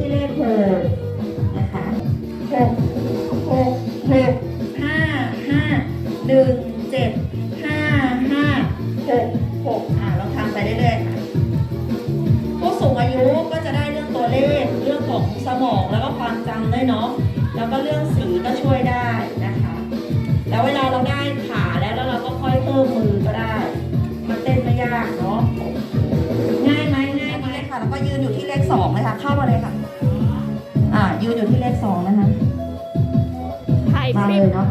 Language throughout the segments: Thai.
ที่เลขหกนะคะหกหกหกห้าห้าหนึ่งเจ็ดห้าห้าหกหกอ่าเราทำไปเรื่อยๆค่ะผู้สูงอายุก็จะได้เรื่องตัวเลขเรื่องของสมองแล้วก็ความจำด้วยเนาะแล้วก็เรื่องสีก็ช่วยได้นะ มาเลยเนาะ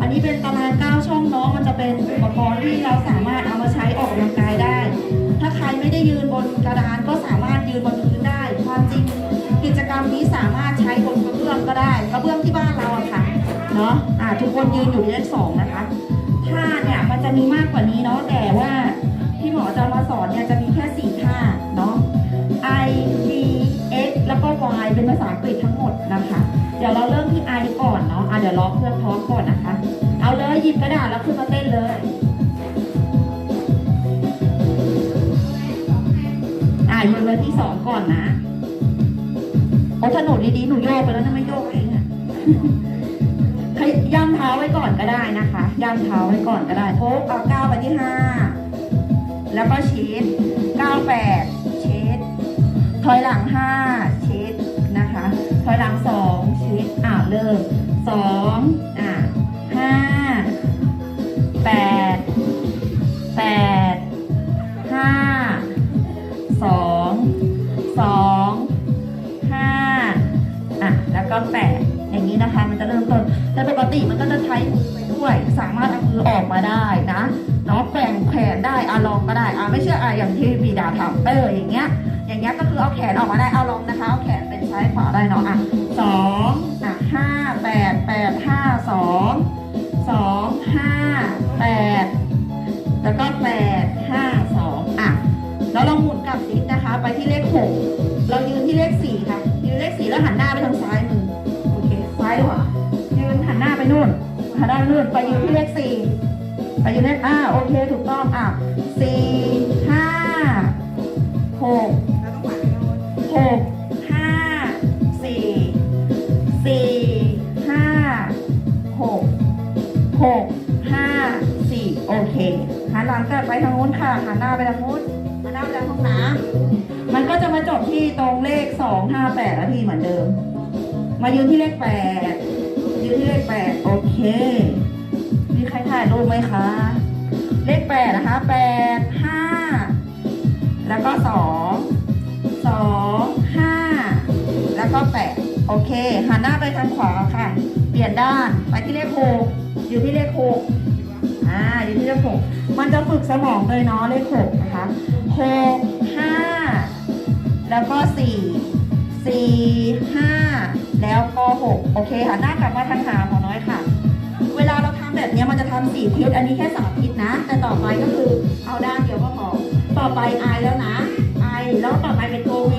อันนี้เป็นตารางเก้าช่องเนาะ มันจะเป็นอุปกรณ์ที่เราสามารถเอามาใช้ออกกำลังกายได้ ถ้าใครไม่ได้ยืนบนกระดานก็สามารถยืนบนพื้นได้ ความจริงกิจกรรมนี้สามารถใช้บนกระเบื้องก็ได้กระเบื้องที่บ้านเราอะค่ะ เนาะอ่าทุกคนยืนอยู่ที่เลขสองนะคะท่าเนี่ยมันจะมีมากกว่านี้เนาะ แต่ว่าที่หมอจะมาสอนเนี่ยจะมีแค่สี่ท่าเนาะ I D X แล้วก็ Y เป็นภาษาอังกฤษทั้งหมดนะคะ ยวรอเพื่อนพร้อมก่อนนะคะ เอาเลยหยิบกระดาษแล้วขึ้นมาเต้นเลยอะยืนไว้ที่สองก่อนนะโอ้ถ้าหนูดีๆหนูโยกไปแล้วนะไม่โยกเองอะย่ำเท้าไว้ก่อนก็ได้นะคะย่ำเท้าไว้ก่อนก็ได้โพกเอาก้าวไปที่ห้าแล้วก็ชีสก้าวแปดชีสถอยหลังห้าชีสนะคะถอยหลังสองชีสอ่าเริ่ม สองอ่าห้าแปดแปดห้าสองสองห้าอะแล้วก็แปดอย่างนี้นะคะมันจะเริ่มต้นแต่ปกติมันก็จะใช้มือไปด้วย สามารถเอามือออกมาได้นะเนาะแกว่งแขนได้อะลองก็ได้อะไม่เชื่ออะอย่างที่บีดาทำเอออย่างเงี้ย อย่างเงี้ยก็คือเอาแขนออกมาได้เอาลองนะคะเอาแขนเป็นซ้ายขวาได้เนาะอะสอง สองสองห้าแปดแล้วก็แปดห้าสองอะแล้วเราหมุนกลับนิดนะคะ ไปที่เลขหกเรายืนที่เลขสี่ค่ะ ยืนเลขสี่แล้วหันหน้าไปทางซ้ายมือโอเคซ้ายดีกว่ายืนหันหน้าไปนู่นหันหน้าไปนู่นไปยืนที่เลขสี่ไปยืนเลขอ่าโอเคถูกต้องอะสี่ห้าหก หกห้าสี่โอเคหันหลังกลับไปทางนู้นค่ะหันหน้าไปทางนู้นหันหน้าไปทางห้องน้ำมันก็จะมาจบที่ตรงเลขสองห้าแปดแล้วพี่เหมือนเดิม มายืนที่เลขแปดยืนที่เลขแปดโอเคมีใครถ่ายรูปไหมคะ เลขแปดนะคะแปดห้าแล้วก็สองสองห้าแล้วก็แปดโอเคหันหน้าไปทางขวาค่ะ เปลี่ยนด้านไปที่เลขหก อยู่ที่เลขหกอ่าอยู่ที่เลขหกมันจะฝึกสมองเลยเนาะเลขหกนะคะหกห้าแล้วก็สี่สี่ห้าแล้วก็หกโอเคหันหน้ากลับมาทางหาหมอน้อยค่ะ เวลาเราทำแบบนี้มันจะทำสี่ทิศอันนี้แค่สามทิศนะ แต่ต่อไปก็คือเอาด้านเดียวก็พอต่อไปไอแล้วนะไอแล้วต่อไปเป็นตัว V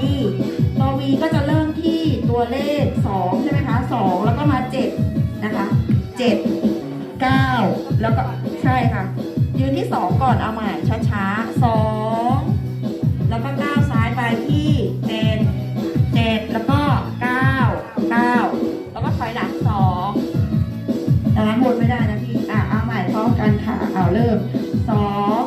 ตัว V ก็จะเริ่มที่ตัวเลข2ใช่ไหมคะ2แล้วก็มา7นะคะ7 9 แล้วก็ใช่ค่ะ ยืนที่ 2 ก่อนเอาใหม่ช้าๆ 2 แล้วก็ก้าวซ้ายไปที่ 7 7 แล้วก็ 9 9 แล้วก็ถอยหลัง2ล้างบนไม่ได้นะพี่ อะเอาใหม่พร้อมกันค่ะ เอาเริ่ม 2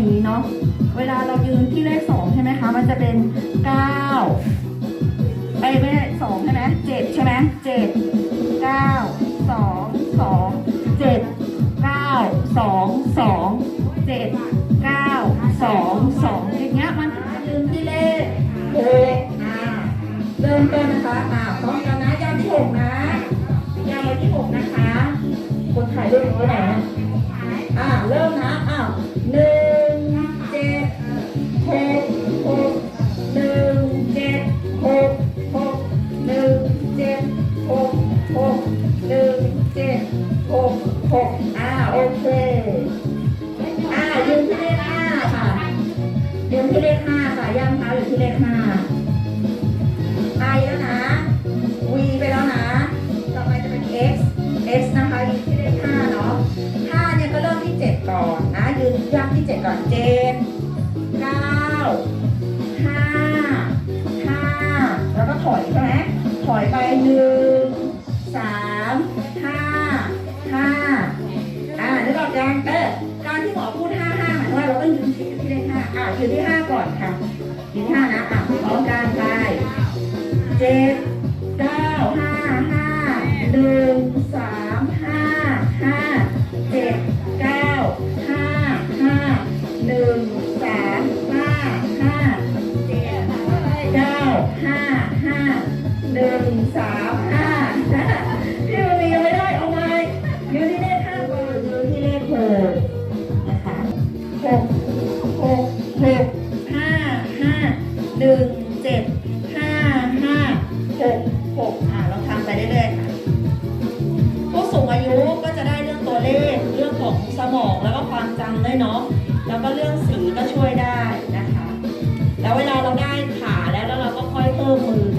อย่างนี้เนาะ เวลาเรายืนที่เลขสองใช่ไหมคะ มันจะเป็นเก้าไอ้ไม่สองใช่ไหมเจ็ดใช่ไหมเจ็ดเก้าสองสองเจ็ดเก้าสองสองเจ็ดเก้าสองสองอย่างเงี้ยมันยืนที่เลขหกอ่าเริ่มต้นนะคะอ่าพร้อมกันนะยางที่หกนะยางไปที่หกนะคะ คนถ่ายรูปไว้ไหนอ่าเริ่มนะอ้าวหนึ่ง ย่างเลขห้า I แล้วนะ V ไปแล้วนะ ต่อไปจะเป็น X X นะคะอยืนที่เลขห้าเนาะห้าเนี่ยก็เริ่มที่เจ็ดก่อนนะ ยืนย่ำที่เจ็ดก่อนเจ็ดเก้าห้าห้าแล้วก็ถอยใช่ไหมถอยไปหนึ่งสามห้าห้าอ่านึกออกยังเออการที่หมอพูดห้าห้าหมายว่าเราต้องยืนที่เลขห้าอ่ายืนที่ห้าก่อนค่ะ ยืนที่ห้านะอะพร้อมกันไปเจ็ดเก้าห้าห้าหนึ่งสามห้าห้าเจ็ดเก้าห้าห้าหนึ่งสามห้าห้าเจ็ดเก้าห้าห้าหนึ่งสามห้าพี่มันมียังไม่ได้เอาไหมยืนที่เลขห้าก่อนยืนที่เลขหกนะคะหกหกหก ห้าห้าหนึ่งเจ็ดห้าห้าหกหกอ่าเราทำไปเรื่อยๆค่ะผู้สูงอายุก็จะได้เรื่องตัวเลขเรื่องของสมองแล้วก็ความจำด้วยเนาะแล้วก็เรื่องสีก็ช่วยได้นะคะ แล้วเวลาเราได้ขาแล้วแล้วเราก็ค่อยเพิ่มมือ